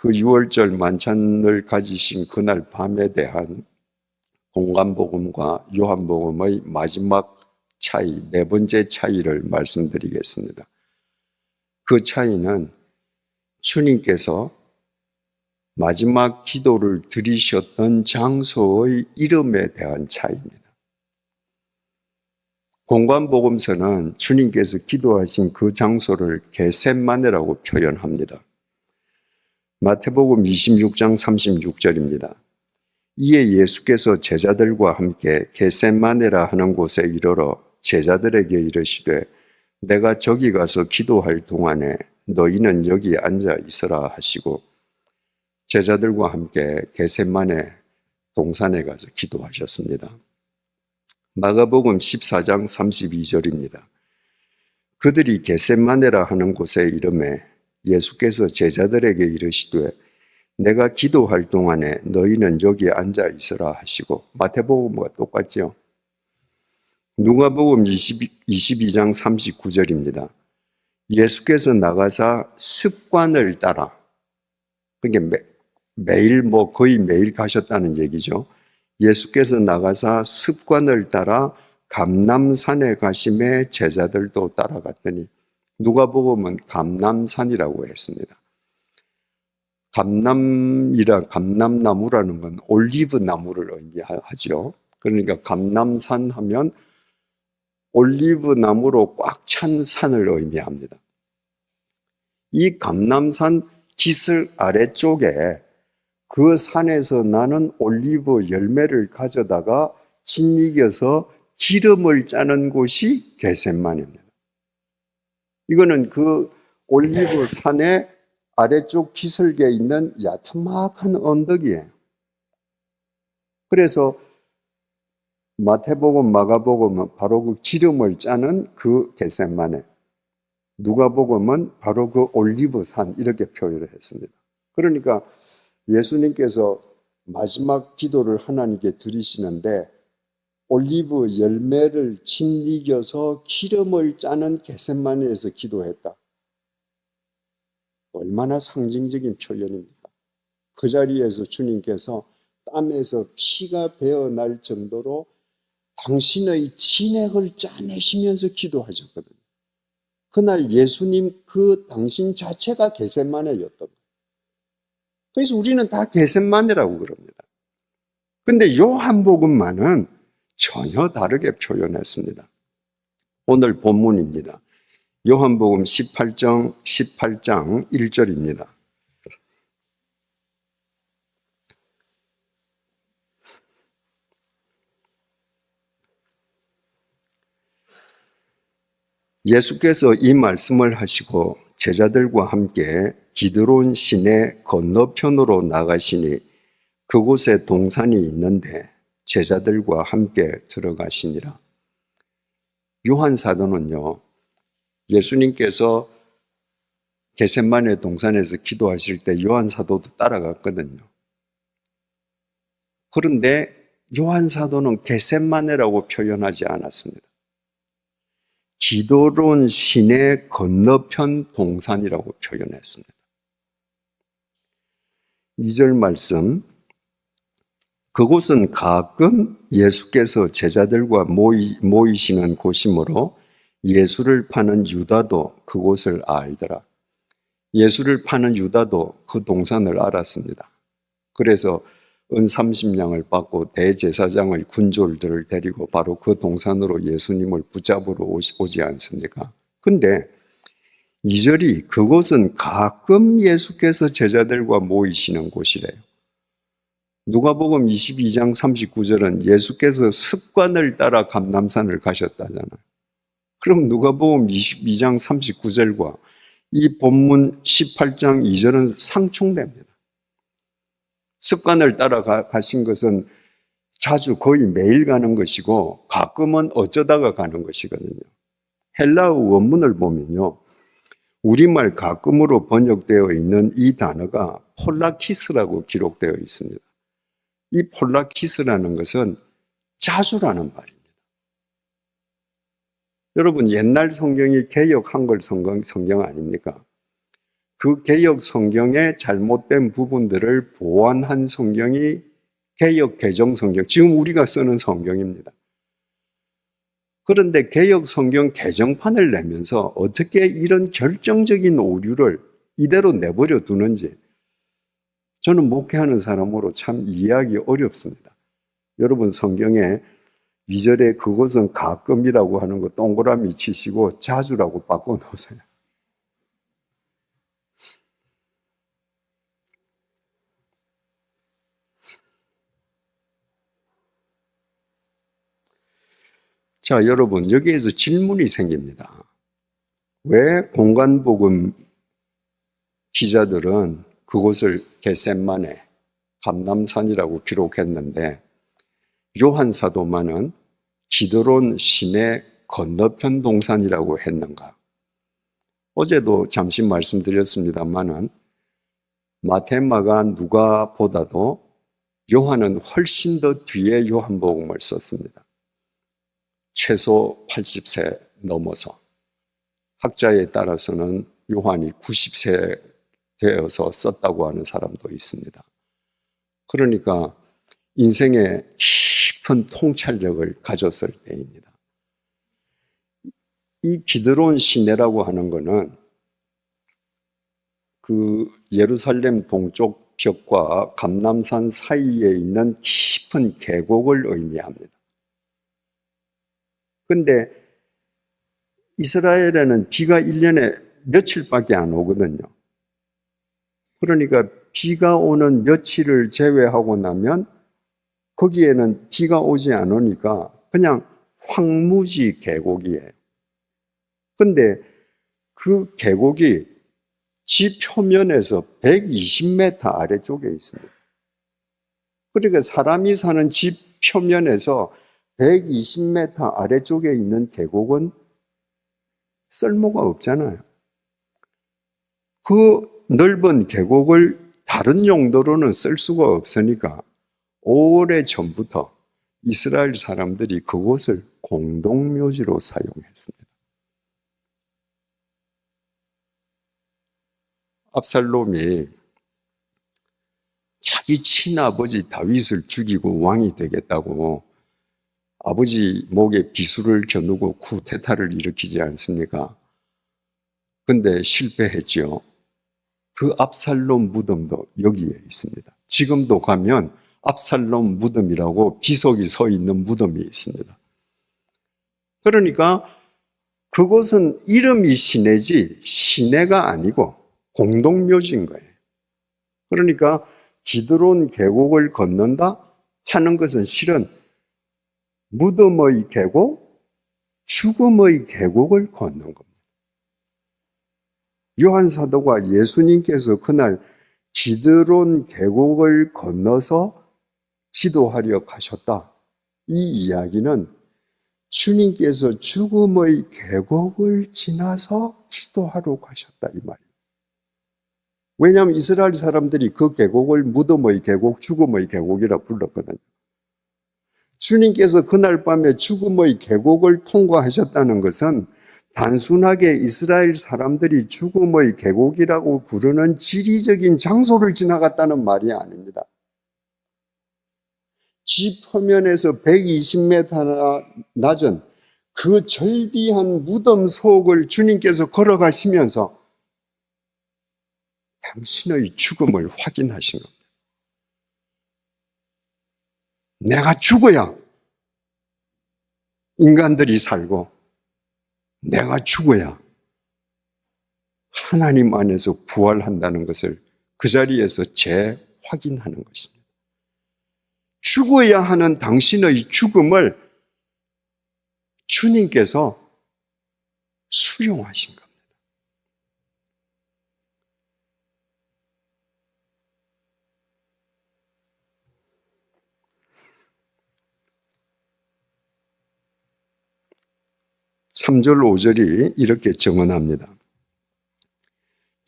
그 6월절 만찬을 가지신 그날 밤에 대한 공간복음과 요한복음의 마지막 차이, 네 번째 차이를 말씀드리겠습니다. 그 차이는 주님께서 마지막 기도를 드리셨던 장소의 이름에 대한 차이입니다. 공관복음서는 주님께서 기도하신 그 장소를 게셋마네라고 표현합니다. 마태복음 26장 36절입니다. 이에 예수께서 제자들과 함께 게셋마네라 하는 곳에 이르러 제자들에게 이르시되 내가 저기 가서 기도할 동안에 너희는 여기 앉아 있으라 하시고 제자들과 함께 게셋마네 동산에 가서 기도하셨습니다. 마가복음 14장 32절입니다. 그들이 게셋마네라 하는 곳에 이름에 예수께서 제자들에게 이르시되 내가 기도할 동안에 너희는 여기 앉아 있으라 하시고 마태복음과 똑같죠. 누가복음 20, 22장 39절입니다. 예수께서 나가사 습관을 따라 그러니까 매, 매일 뭐 거의 매일 가셨다는 얘기죠. 예수께서 나가사 습관을 따라 감남산에 가심에 제자들도 따라갔더니 누가복음은 감남산이라고 했습니다. 감남이라 감남나무라는 건 올리브 나무를 의미하죠. 그러니까 감남산 하면 올리브 나무로 꽉 찬 산을 의미합니다. 이 감남산 기슬 아래쪽에 그 산에서 나는 올리브 열매를 가져다가 짓이겨서 기름을 짜는 곳이 게셋만입니다. 이거는 그 올리브 산의 아래쪽 기슭에 있는 야트막한 언덕이에요. 그래서 마태복음, 마가복음은 바로 그 기름을 짜는 그 겟셋만에 누가복음은 바로 그 올리브 산 이렇게 표현을 했습니다. 그러니까 예수님께서 마지막 기도를 하나님께 드리시는데 올리브 열매를 짓이겨서 기름을 짜는 겟셋만에서 기도했다. 얼마나 상징적인 표현입니까? 그 자리에서 주님께서 땀에서 피가 배어날 정도로 당신의 진액을 짜내시면서 기도하셨거든요. 그날 예수님 그 당신 자체가 게셋마네였던 거예요. 그래서 우리는 다 게셋마네라고 그럽니다. 근데 요한복음만은 전혀 다르게 표현했습니다. 오늘 본문입니다. 요한복음 18장 18장 1절입니다. 예수께서 이 말씀을 하시고 제자들과 함께 기드론 시내 건너편으로 나가시니 그곳에 동산이 있는데 제자들과 함께 들어가시니라. 요한 사도는요. 예수님께서 게셋만의 동산에서 기도하실 때 요한 사도도 따라갔거든요. 그런데 요한 사도는 게셋만이라고 표현하지 않았습니다. 기도론 시내 건너편 동산이라고 표현했습니다. 2절 말씀 그곳은 가끔 예수께서 제자들과 모이, 모이시는 곳이므로 예수를 파는 유다도 그곳을 알더라. 예수를 파는 유다도 그 동산을 알았습니다. 그래서 은 30냥을 받고 대제사장의 군졸들을 데리고 바로 그 동산으로 예수님을 붙잡으러 오지 않습니까? 근데 이절이 그곳은 가끔 예수께서 제자들과 모이시는 곳이래요. 누가복음 22장 39절은 예수께서 습관을 따라 감남산을 가셨다잖아요. 그럼 누가복음 22장 39절과 이 본문 18장 2절은 상충됩니다. 습관을 따라 가신 것은 자주 거의 매일 가는 것이고 가끔은 어쩌다가 가는 것이거든요. 헬라어 원문을 보면요. 우리말 가끔으로 번역되어 있는 이 단어가 폴라키스라고 기록되어 있습니다. 이 폴라키스라는 것은 자주라는 말입니다. 여러분 옛날 성경이 개역 한글 성경, 성경 아닙니까? 그 개혁 성경의 잘못된 부분들을 보완한 성경이 개혁 개정 성경, 지금 우리가 쓰는 성경입니다. 그런데 개혁 성경 개정판을 내면서 어떻게 이런 결정적인 오류를 이대로 내버려 두는지 저는 목회하는 사람으로 참 이해하기 어렵습니다. 여러분 성경에 2절에 그것은 가끔이라고 하는 거 동그라미 치시고 자주라고 바꿔 놓으세요. 자, 여러분, 여기에서 질문이 생깁니다. 왜 공간복음 기자들은 그곳을 겟셋만의 감남산이라고 기록했는데 요한 사도만은 기드론 시내 건너편 동산이라고 했는가? 어제도 잠시 말씀드렸습니다만은 마테마가 누가보다도 요한은 훨씬 더 뒤에 요한복음을 썼습니다. 최소 80세 넘어서 학자에 따라서는 요한이 90세 되어서 썼다고 하는 사람도 있습니다. 그러니까 인생의 깊은 통찰력을 가졌을 때입니다. 이 기드론 시내라고 하는 것은 그 예루살렘 동쪽 벽과 감남산 사이에 있는 깊은 계곡을 의미합니다. 근데 이스라엘에는 비가 1년에 며칠밖에 안 오거든요. 그러니까 비가 오는 며칠을 제외하고 나면 거기에는 비가 오지 않으니까 그냥 황무지 계곡이에요. 근데 그 계곡이 지 표면에서 120m 아래쪽에 있습니다. 그러니까 사람이 사는 집 표면에서 120m 아래쪽에 있는 계곡은 쓸모가 없잖아요. 그 넓은 계곡을 다른 용도로는 쓸 수가 없으니까 오래 전부터 이스라엘 사람들이 그곳을 공동묘지로 사용했습니다. 압살롬이 자기 친아버지 다윗을 죽이고 왕이 되겠다고 아버지 목에 비수를 겨누고 쿠데타를 일으키지 않습니까? 근데 실패했죠. 그 압살롬 무덤도 여기에 있습니다. 지금도 가면 압살롬 무덤이라고 비석이 서 있는 무덤이 있습니다. 그러니까 그곳은 이름이 시내지 시내가 아니고 공동묘지인 거예요. 그러니까 기드론 계곡을 건넌다 하는 것은 실은 무덤의 계곡, 죽음의 계곡을 걷는 겁니다. 요한 사도가 예수님께서 그날 기드론 계곡을 건너서 기도하려 가셨다. 이 이야기는 주님께서 죽음의 계곡을 지나서 기도하러 가셨다 이 말이에요. 왜냐하면 이스라엘 사람들이 그 계곡을 무덤의 계곡, 죽음의 계곡이라 불렀거든요. 주님께서 그날 밤에 죽음의 계곡을 통과하셨다는 것은 단순하게 이스라엘 사람들이 죽음의 계곡이라고 부르는 지리적인 장소를 지나갔다는 말이 아닙니다. 집 표면에서 120m나 낮은 그 절비한 무덤 속을 주님께서 걸어가시면서 당신의 죽음을 확인하신 겁니다. 내가 죽어야 인간들이 살고 내가 죽어야 하나님 안에서 부활한다는 것을 그 자리에서 재확인하는 것입니다. 죽어야 하는 당신의 죽음을 주님께서 수용하신 겁니다. 3절, 5절이 이렇게 정언합니다.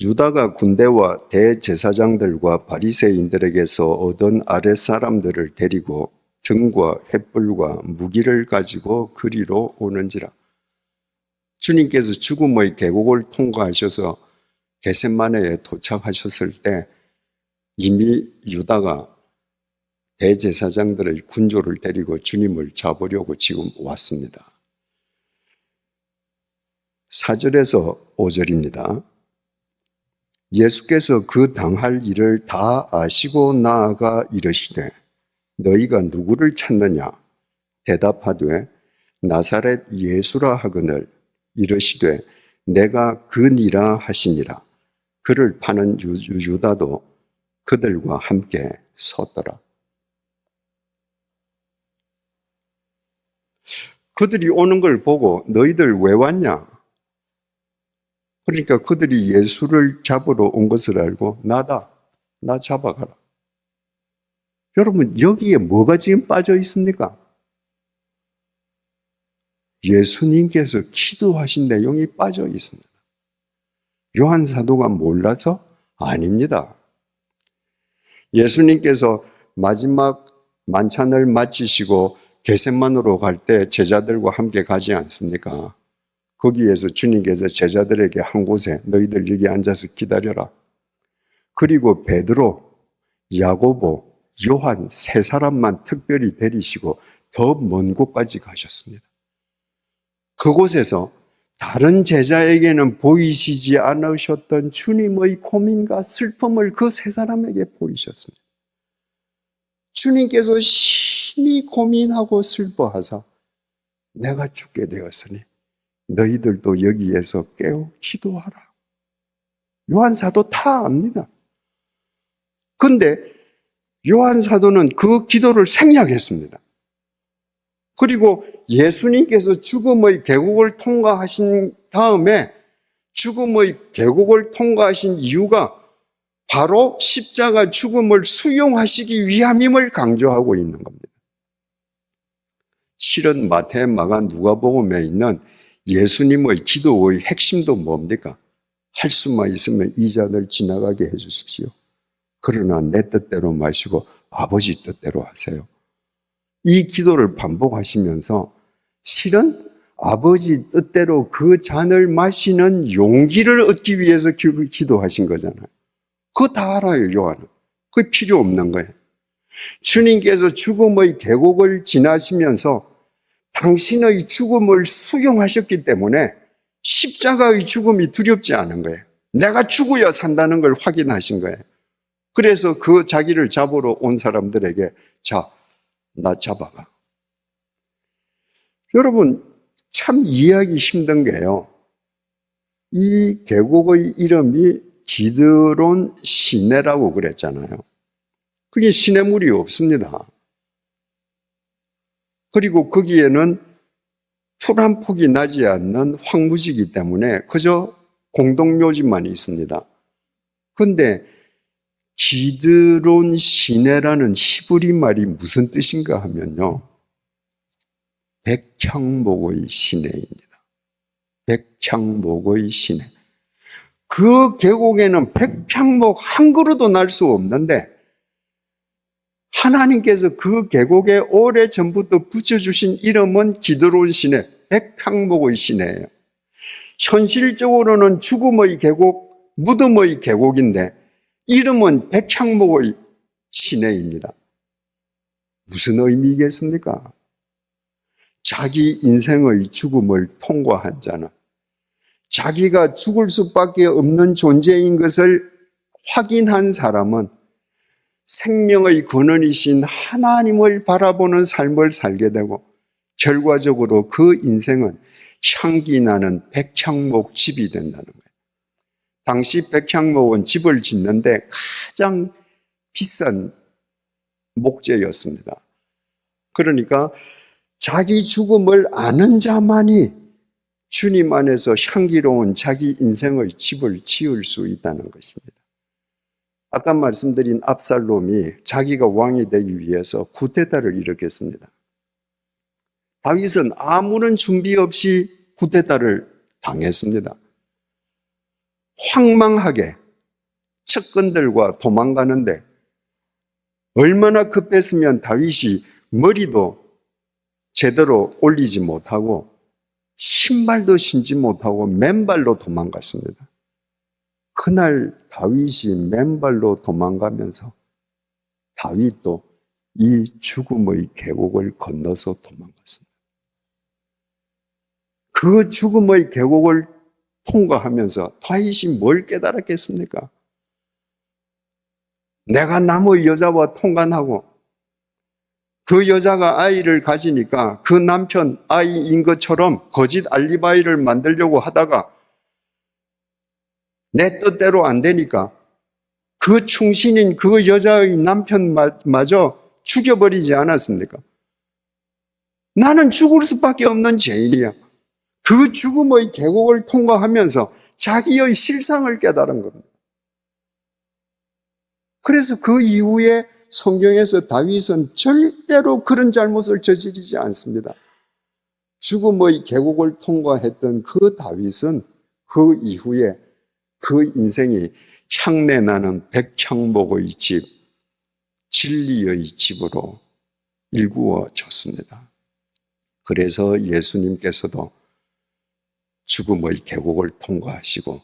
유다가 군대와 대제사장들과 바리새인들에게서 얻은 아랫 사람들을 데리고 등과 횃불과 무기를 가지고 그리로 오는지라. 주님께서 죽음의 계곡을 통과하셔서 게셋마네에 도착하셨을 때 이미 유다가 대제사장들의 군조를 데리고 주님을 잡으려고 지금 왔습니다. 4절에서 5절입니다. 예수께서 그 당할 일을 다 아시고 나아가 이르시되 너희가 누구를 찾느냐 대답하되 나사렛 예수라 하거늘 이르시되 내가 그니라 하시니라 그를 파는 유- 유다도 그들과 함께 섰더라. 그들이 오는 걸 보고 너희들 왜 왔냐? 그러니까 그들이 예수를 잡으러 온 것을 알고 나다. 나 잡아가라. 여러분, 여기에 뭐가 지금 빠져 있습니까? 예수님께서 기도하신 내용이 빠져 있습니다. 요한 사도가 몰라서? 아닙니다. 예수님께서 마지막 만찬을 마치시고 게셋만으로 갈 때 제자들과 함께 가지 않습니까? 거기에서 주님께서 제자들에게 한 곳에 너희들 여기 앉아서 기다려라. 그리고 베드로, 야고보, 요한 세 사람만 특별히 데리시고 더 먼 곳까지 가셨습니다. 그곳에서 다른 제자에게는 보이시지 않으셨던 주님의 고민과 슬픔을 그 세 사람에게 보이셨습니다. 주님께서 심히 고민하고 슬퍼하사 내가 죽게 되었으니 너희들도 여기에서 깨어 기도하라. 요한 사도 다 압니다. 근데 요한 사도는 그 기도를 생략했습니다. 그리고 예수님께서 죽음의 계곡을 통과하신 다음에 죽음의 계곡을 통과하신 이유가 바로 십자가 죽음을 수용하시기 위함임을 강조하고 있는 겁니다. 실은 마태, 마가, 누가복음에 있는 예수님의 기도의 핵심도 뭡니까? 할 수만 있으면 이 잔을 지나가게 해 주십시오. 그러나 내 뜻대로 마시고 아버지 뜻대로 하세요. 이 기도를 반복하시면서 실은 아버지 뜻대로 그 잔을 마시는 용기를 얻기 위해서 기- 기도하신 거잖아요. 그거 다 알아요, 요한은. 그게 필요 없는 거예요. 주님께서 죽음의 계곡을 지나시면서 당신의 죽음을 수용하셨기 때문에 십자가의 죽음이 두렵지 않은 거예요. 내가 죽어야 산다는 걸 확인하신 거예요. 그래서 그 자기를 잡으러 온 사람들에게 자, 나 잡아가. 여러분, 참 이해하기 힘든 게요. 이 계곡의 이름이 기드론 시내라고 그랬잖아요. 그게 시내물이 없습니다. 그리고 거기에는 풀한 폭이 나지 않는 황무지이기 때문에 그저 공동묘지만 있습니다. 근데 기드론 시내라는 히브리 말이 무슨 뜻인가 하면요. 백향목의 시내입니다. 백향목의 시내. 그 계곡에는 백향목 한 그루도 날 수 없는데 하나님께서 그 계곡에 오래 전부터 붙여주신 이름은 기드론 시내, 백향목의 시내예요. 현실적으로는 죽음의 계곡, 무덤의 계곡인데 이름은 백향목의 시내입니다. 무슨 의미겠습니까? 자기 인생의 죽음을 통과한 자는 자기가 죽을 수밖에 없는 존재인 것을 확인한 사람은 생명의 근원이신 하나님을 바라보는 삶을 살게 되고 결과적으로 그 인생은 향기 나는 백향목 집이 된다는 거예요. 당시 백향목은 집을 짓는데 가장 비싼 목재였습니다. 그러니까 자기 죽음을 아는 자만이 주님 안에서 향기로운 자기 인생의 집을 지을 수 있다는 것입니다. 아까 말씀드린 압살롬이 자기가 왕이 되기 위해서 구테타를 일으켰습니다. 다윗은 아무런 준비 없이 구테타를 당했습니다. 황망하게 측근들과 도망가는데 얼마나 급했으면 다윗이 머리도 제대로 올리지 못하고 신발도 신지 못하고 맨발로 도망갔습니다. 그날 다윗이 맨발로 도망가면서 다윗도 이 죽음의 계곡을 건너서 도망갔습니다. 그 죽음의 계곡을 통과하면서 다윗이 뭘 깨달았겠습니까? 내가 남의 여자와 통관하고 그 여자가 아이를 가지니까 그 남편 아이인 것처럼 거짓 알리바이를 만들려고 하다가 내 뜻대로 안 되니까 그 충신인 그 여자의 남편마저 죽여버리지 않았습니까? 나는 죽을 수밖에 없는 죄인이야. 그 죽음의 계곡을 통과하면서 자기의 실상을 깨달은 겁니다. 그래서 그 이후에 성경에서 다윗은 절대로 그런 잘못을 저지르지 않습니다. 죽음의 계곡을 통과했던 그 다윗은 그 이후에 그 인생이 향내 나는 백향목의 집, 진리의 집으로 일구어졌습니다. 그래서 예수님께서도 죽음의 계곡을 통과하시고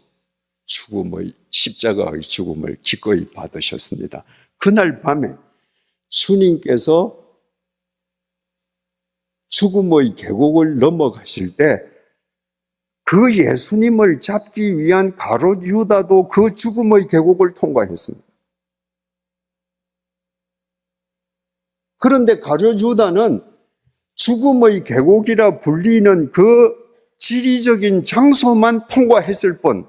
죽음의 십자가의 죽음을 기꺼이 받으셨습니다. 그날 밤에 주님께서 죽음의 계곡을 넘어가실 때 그 예수님을 잡기 위한 가롯 유다도 그 죽음의 계곡을 통과했습니다. 그런데 가롯 유다는 죽음의 계곡이라 불리는 그 지리적인 장소만 통과했을 뿐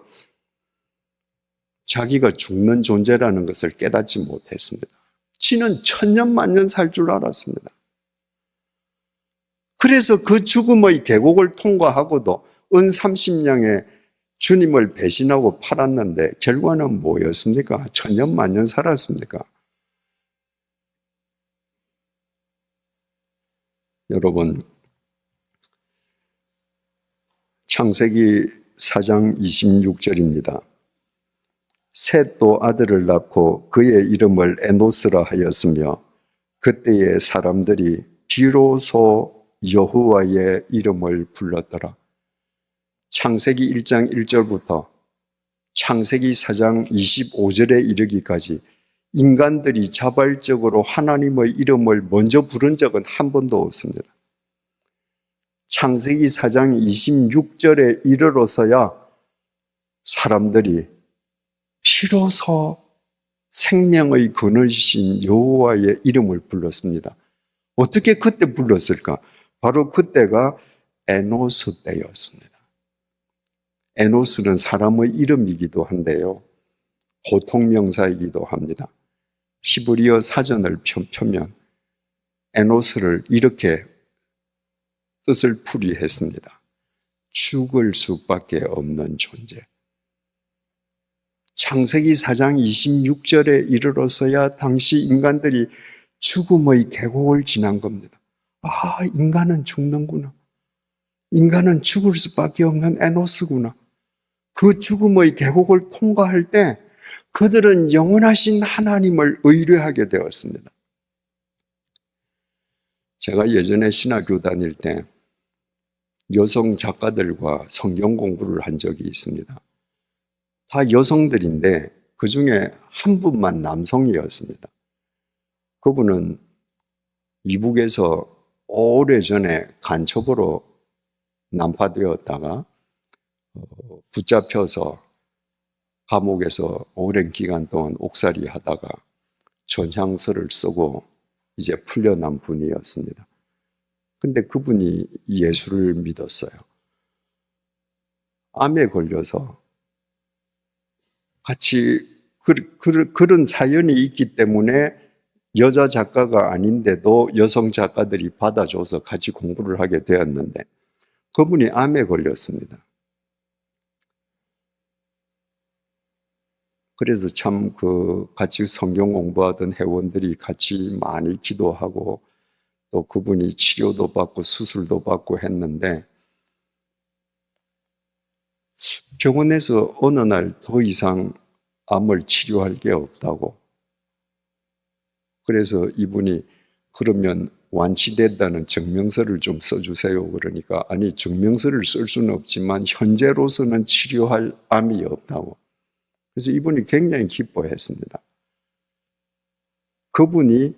자기가 죽는 존재라는 것을 깨닫지 못했습니다. 지는 천년 만년 살 줄 알았습니다. 그래서 그 죽음의 계곡을 통과하고도 은 30냥에 주님을 배신하고 팔았는데 결과는 뭐였습니까? 천년 만년 살았습니까? 여러분 창세기 4장 26절입니다. 셋도 아들을 낳고 그의 이름을 에노스라 하였으며 그때의 사람들이 비로소 여호와의 이름을 불렀더라. 창세기 1장 1절부터 창세기 4장 25절에 이르기까지 인간들이 자발적으로 하나님의 이름을 먼저 부른 적은 한 번도 없습니다. 창세기 4장 26절에 이르러서야 사람들이 비로소 생명의 근원이신 여호와의 이름을 불렀습니다. 어떻게 그때 불렀을까? 바로 그때가 에노스 때였습니다. 에노스는 사람의 이름이기도 한데요. 보통 명사이기도 합니다. 히브리어 사전을 펴면 에노스를 이렇게 뜻을 풀이했습니다. 죽을 수밖에 없는 존재. 창세기 4장 26절에 이르러서야 당시 인간들이 죽음의 계곡을 지난 겁니다. 아, 인간은 죽는구나. 인간은 죽을 수밖에 없는 에노스구나. 그 죽음의 계곡을 통과할 때 그들은 영원하신 하나님을 의뢰하게 되었습니다. 제가 예전에 신학교 다닐 때 여성 작가들과 성경 공부를 한 적이 있습니다. 다 여성들인데 그 중에 한 분만 남성이었습니다. 그분은 이북에서 오래전에 간첩으로 난파되었다가 어, 붙잡혀서 감옥에서 오랜 기간 동안 옥살이 하다가 전향서를 쓰고 이제 풀려난 분이었습니다. 근데 그분이 예수를 믿었어요. 암에 걸려서 같이 그, 그, 그런 사연이 있기 때문에 여자 작가가 아닌데도 여성 작가들이 받아줘서 같이 공부를 하게 되었는데 그분이 암에 걸렸습니다. 그래서 참 그 같이 성경 공부하던 회원들이 같이 많이 기도하고 또 그분이 치료도 받고 수술도 받고 했는데 병원에서 어느 날 더 이상 암을 치료할 게 없다고. 그래서 이분이 그러면 완치됐다는 증명서를 좀 써주세요. 그러니까 아니 증명서를 쓸 수는 없지만 현재로서는 치료할 암이 없다고. 그래서 이분이 굉장히 기뻐했습니다. 그분이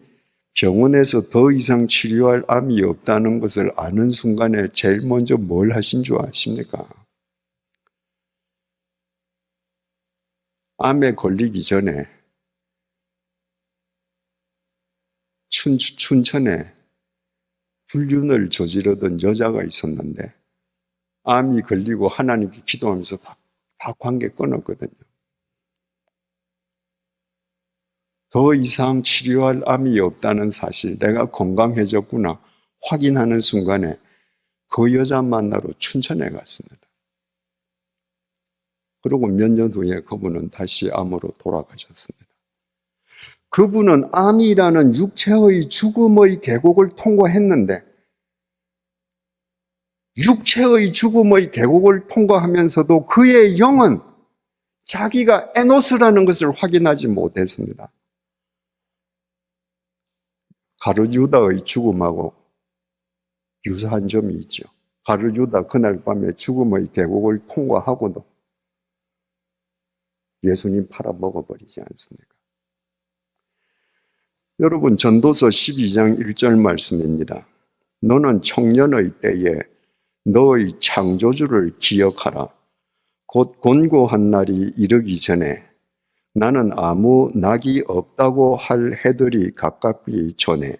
병원에서 더 이상 치료할 암이 없다는 것을 아는 순간에 제일 먼저 뭘 하신 줄 아십니까? 암에 걸리기 전에 춘, 춘천에 불륜을 저지르던 여자가 있었는데 암이 걸리고 하나님께 기도하면서 다, 다 관계 끊었거든요. 더 이상 치료할 암이 없다는 사실, 내가 건강해졌구나 확인하는 순간에 그 여자 만나러 춘천에 갔습니다. 그리고 몇 년 후에 그분은 다시 암으로 돌아가셨습니다. 그분은 암이라는 육체의 죽음의 계곡을 통과했는데, 육체의 죽음의 계곡을 통과하면서도 그의 영은 자기가 에노스라는 것을 확인하지 못했습니다. 가르주다의 죽음하고 유사한 점이 있죠. 가르주다 그날 밤에 죽음의 계곡을 통과하고도 예수님 팔아먹어버리지 않습니까? 여러분, 전도서 12장 1절 말씀입니다. 너는 청년의 때에 너의 창조주를 기억하라. 곧 곤고한 날이 이르기 전에 나는 아무 낙이 없다고 할 해들이 가깝기 전에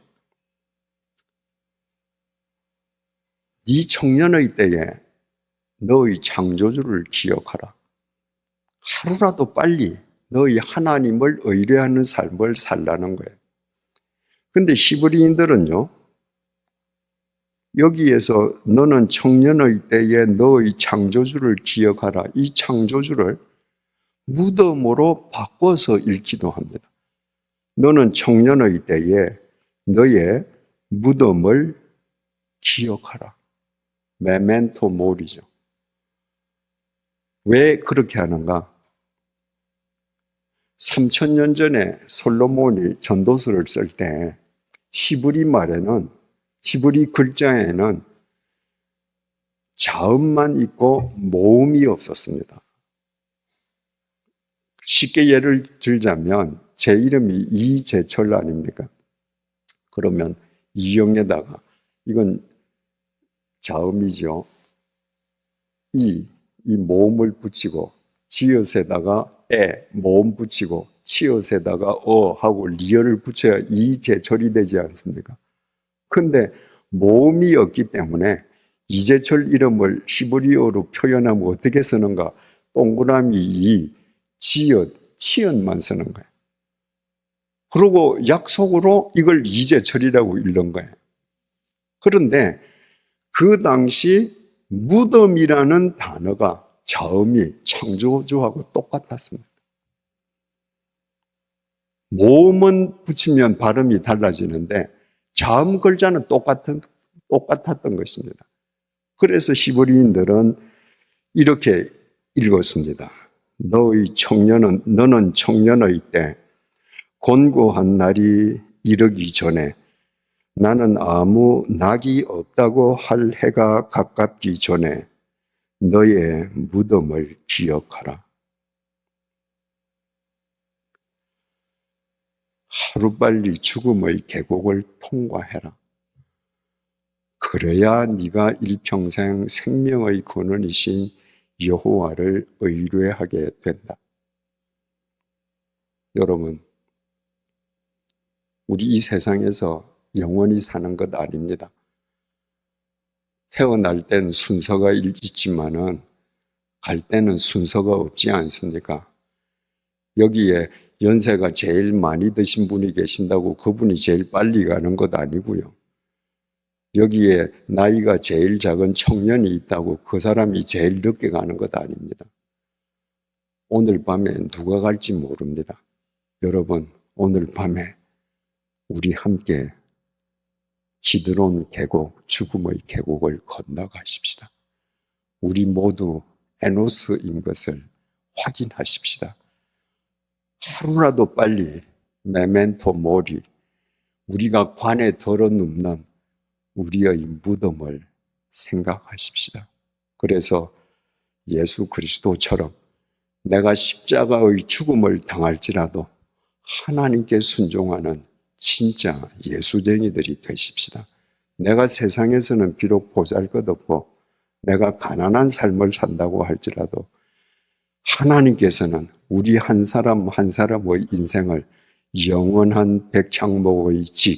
네 청년의 때에 너의 창조주를 기억하라. 하루라도 빨리 너희 하나님을 의뢰하는 삶을 살라는 거예요. 근데 히브리인들은요, 여기에서 너는 청년의 때에 너의 창조주를 기억하라. 이 창조주를 무덤으로 바꿔서 읽기도 합니다. 너는 청년의 때에 너의 무덤을 기억하라. 메멘토 모리죠. 왜 그렇게 하는가? 3천년 전에 솔로몬이 전도서를 쓸 때 히브리 말에는 히브리 글자에는 자음만 있고 모음이 없었습니다. 쉽게 예를 들자면 제 이름이 이재철 아닙니까? 그러면 이영에다가 이건 자음이죠. 이, 이 모음을 붙이고 지읒에다가 에, 모음 붙이고 치읒에다가 어 하고 리얼을 붙여야 이재철이 되지 않습니까? 근데 모음이 없기 때문에 이재철 이름을 히브리어로 표현하면 어떻게 쓰는가? 동그라미 이, 지읒, 치읒만 쓰는 거예요. 그리고 약속으로 이걸 이재철이라고 읽는 거예요. 그런데 그 당시 무덤이라는 단어가 자음이 창조주하고 똑같았습니다. 모음은 붙이면 발음이 달라지는데 자음 글자는 똑같은, 똑같았던 것입니다. 그래서 히브리인들은 이렇게 읽었습니다. 너의 청년은, 너는 청년의 때, 곤고한 날이 이르기 전에 나는 아무 낙이 없다고 할 해가 가깝기 전에 너의 무덤을 기억하라. 하루빨리 죽음의 계곡을 통과해라. 그래야 네가 일평생 생명의 근원이신 여호와를 의뢰하게 된다. 여러분, 우리 이 세상에서 영원히 사는 것 아닙니다. 태어날 땐 순서가 있지만은 갈 때는 순서가 없지 않습니까? 여기에 연세가 제일 많이 드신 분이 계신다고 그분이 제일 빨리 가는 것 아니고요. 여기에 나이가 제일 작은 청년이 있다고 그 사람이 제일 늦게 가는 것 아닙니다. 오늘 밤에 누가 갈지 모릅니다. 여러분, 오늘 밤에 우리 함께 기드론 계곡, 죽음의 계곡을 건너가십시다. 우리 모두 에노스인 것을 확인하십시다. 하루라도 빨리 메멘토 모리, 우리가 관에 덜어 눕는 우리의 무덤을 생각하십시다. 그래서 예수 그리스도처럼 내가 십자가의 죽음을 당할지라도 하나님께 순종하는 진짜 예수쟁이들이 되십시다. 내가 세상에서는 비록 보잘 것 없고 내가 가난한 삶을 산다고 할지라도 하나님께서는 우리 한 사람 한 사람의 인생을 영원한 백향목의 집,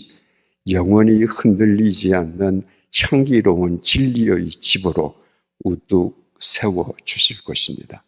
영원히 흔들리지 않는 향기로운 진리의 집으로 우뚝 세워 주실 것입니다.